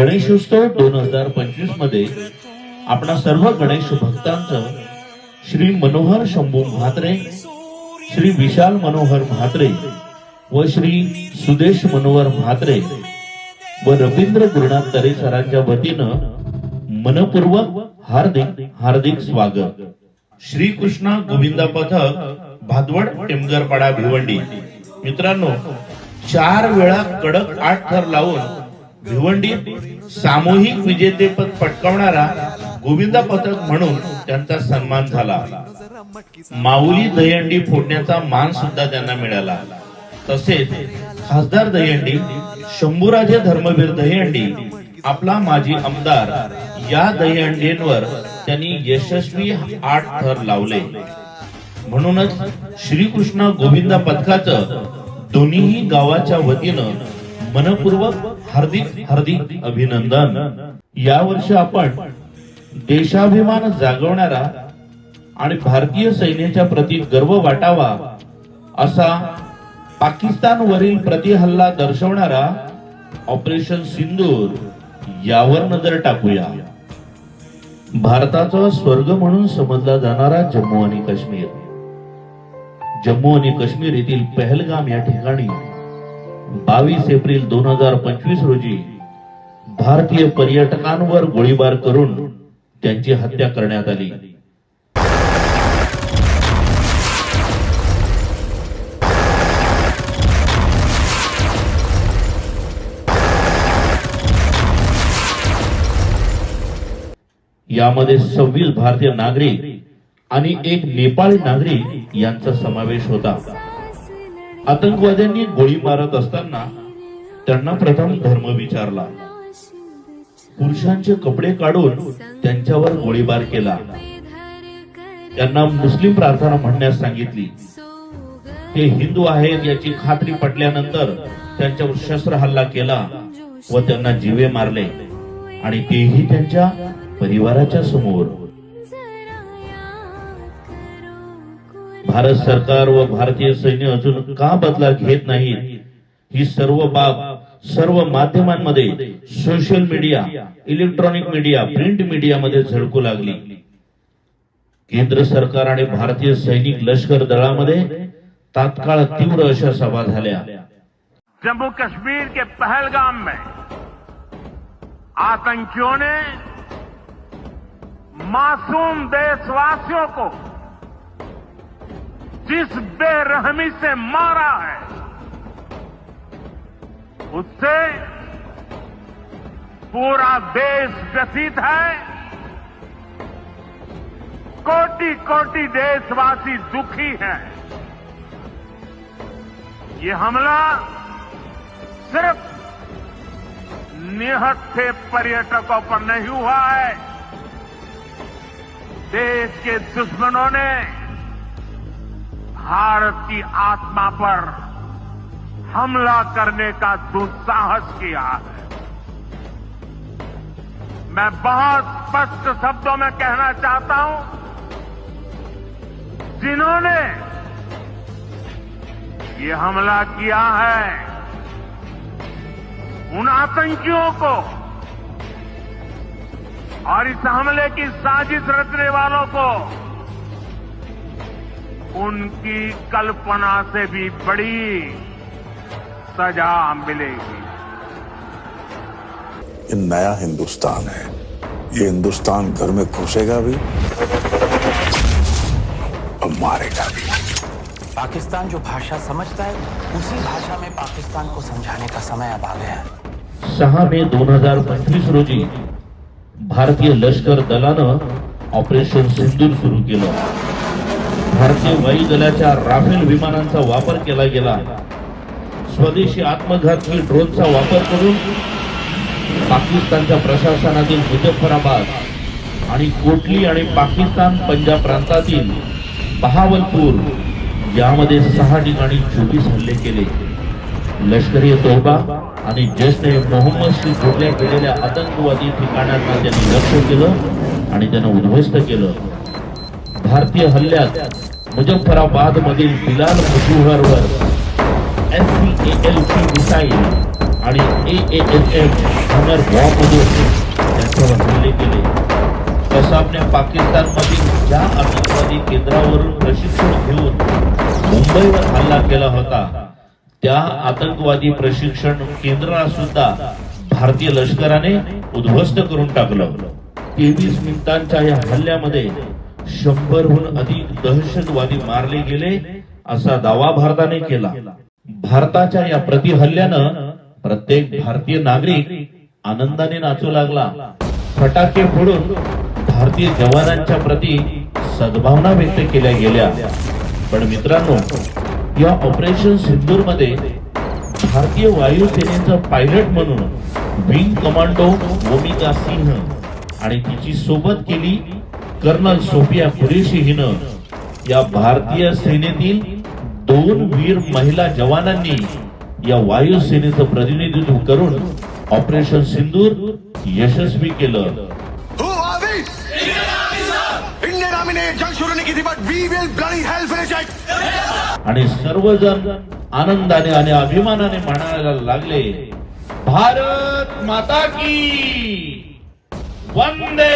गणेशोत्सव दोन हजार पंचवीसमध्ये आपणा सर्व गणेश भक्तांचं श्री मनोहर शंभू म्हात्रे श्री विशाल मनोहर म्हात्रे व श्री सुदेश मनोहर म्हात्रे व रवींद्र गुरुनाथ तरे सरांच्या वतीनं मनपूर्वक हार्दिक हार्दिक स्वागत. श्री कृष्णा गोविंदा पथक भादवड टेमगरपाडा भिवंडी. मित्रांनो चार वेळा कडक आठ थर लावून भिवंडीत सामूहिक विजेतेपद पटकावणारा गोविंदा पथक म्हणून त्यांचा सन्मान झाला. माऊली दहीहंडी फोडण्याचा मान सुद्धा त्यांना मिळाला. तसेच खासदार दहीहंडी शंभूराजे धर्मवीर दहीहंडी आपला माजी आमदार या दहीहंडींवर त्यांनी यशस्वी आठ थर लावले. म्हणूनच श्रीकृष्ण गोविंदा पथकाचं दोन्हीही गावाच्या वतीनं मनपूर्वक हार्दिक हार्दिक अभिनंदन. या वर्षी आपण देशाभिमान जागवणारा आणि भारतीय सैन्याच्या प्रती गर्व वाटावा असा पाकिस्तानवरील प्रतिहल्ला दर्शवणारा ऑपरेशन सिंदूर यावर नजर टाकूया. भारताचा स्वर्ग म्हणून समजला जाणारा जम्मू आणि काश्मीर. जम्मू आणि काश्मीर येथील पहलगाम या ठिकाणी बावीस एप्रिल दोन हजार पंचवीस रोजी भारतीय पर्यटकांवर गोळीबार करून त्यांची हत्या करण्यात आली. यामध्ये सव्वीस भारतीय नागरिक आणि एक नेपाळी नागरिक यांचा समावेश होता. आतंकवाद्यांनी गोळी मारत असताना त्यांना प्रथम धर्म विचारला. पुरुषांचे कपडे काढून त्यांच्यावर गोळीबार केला. त्यांना मुस्लिम प्रार्थना म्हणण्यास सांगितली. ते हिंदू आहेत याची खात्री पटल्यानंतर त्यांच्यावर शस्त्र हल्ला केला व त्यांना जीवे मारले आणि तेही त्यांच्या परिवाराच्या समोर. भारत सरकार व भारतीय सैन्य अजून का बदला घेत नाहीत? ही सर्व बाब सर्व माध्यमांमध्ये social media electronic media print मीडियामध्ये झळकू लागली. केंद्र सरकार आणि भारतीय सैनिक लष्कर दळामध्ये तात्काळ तीव्र अशा सभा झाल्या. जम्मू कश्मीर के पहलगाम में आतंकियों ने मासूम देशवासियों को जिस बेरहमी से मारा है, उससे पूरा देश व्यथित है। कोटि कोटि देशवासी दुखी हैं। ये हमला सिर्फ़ निहत्थे पर्यटकों पर नहीं हुआ है। देश के दुश्मनों ने भारत की आत्मा पर हमला करने का दुस्साहस किया है। मैं बहुत स्पष्ट शब्दों में कहना चाहता हूँ, जिन्होंने ये हमला किया है, उन आतंकियों को और इस हमले की साजिश रचने वालों को उनकी कल्पना से भी बड़ी सजा मिलेगी। ये नया हिंदुस्तान है। ये हिंदुस्तान घर में घुसेगा भी और मारेगा भी। पाकिस्तान जो भाषा समझता है उसी भाषा में पाकिस्तान को समझाने का समय अब आ गया है। सहा मे दोन हज़ार पंचवीस रोजी भारतीय लष्कर दलानं ऑपरेशन सिंदूर सुरू केलं। भारतीय वायुदलाच्या राफेल विमानांचा वापर केला गेला. स्वदेशी आत्मघातकी ड्रोनचा वापर करून पाकिस्तानच्या प्रशासनातील मुजफ्फराबाद आणि कोटली आणि पाकिस्तान पंजाब प्रांतातील बहावलपूर यामध्ये सहा ठिकाणी चोवीस हल्ले केले. लष्करी तोबा आणि जैश ए मोहम्मदशी जोडल्या गेलेल्या आतंकवादी ठिकाणांना त्यांनी लक्ष केलं आणि त्यांना उद्ध्वस्त केलं. भारतीय हल्ल्यात मुजफ्फराबाद मधील Bilal मुजुहरवर S C L C missile आणि ए एस एम एएएफ हॉनर होते त्यांच्यावर हल्ले केले. कसाबने पाकिस्तानमधील ज्या आतंकवादी केंद्रावरून प्रशिक्षण घेऊन मुंबईवर हल्ला केला होता त्या आतंकवादी प्रशिक्षण केंद्राला सुद्धा भारतीय लष्कराने उद्ध्वस्त करून टाकलं. तेवीस मिनिटांच्या या हल्ल्यामध्ये शंभरहून अधिक दहशतवादी मारले गेले असा दावा भारताने केला. भारताच्या या प्रतिहल्ल्यानं प्रत्येक भारतीय नागरिक आनंदाने नाचू लागला. फटाके फोडून भारतीय जवानांच्या प्रती सद्भावना व्यक्त केल्या गेल्या. पण मित्रांनो या ऑपरेशन सिंदूरमध्ये भारतीय वायुसेनेचा पायलट म्हणून विंग कमांडो ओमिका सिंह आणि तिची सोबत केली कर्नल सोफिया कुरेशी हिनं या भारतीय सेनेतील दोन वीर महिला जवानांनी या वायुसेनेचं प्रतिनिधित्व करून ऑपरेशन सिंदूर यशस्वी केलं. आणि सर्वजण आनंदाने आणि अभिमानाने म्हणायला लागले भारत माता की वंदे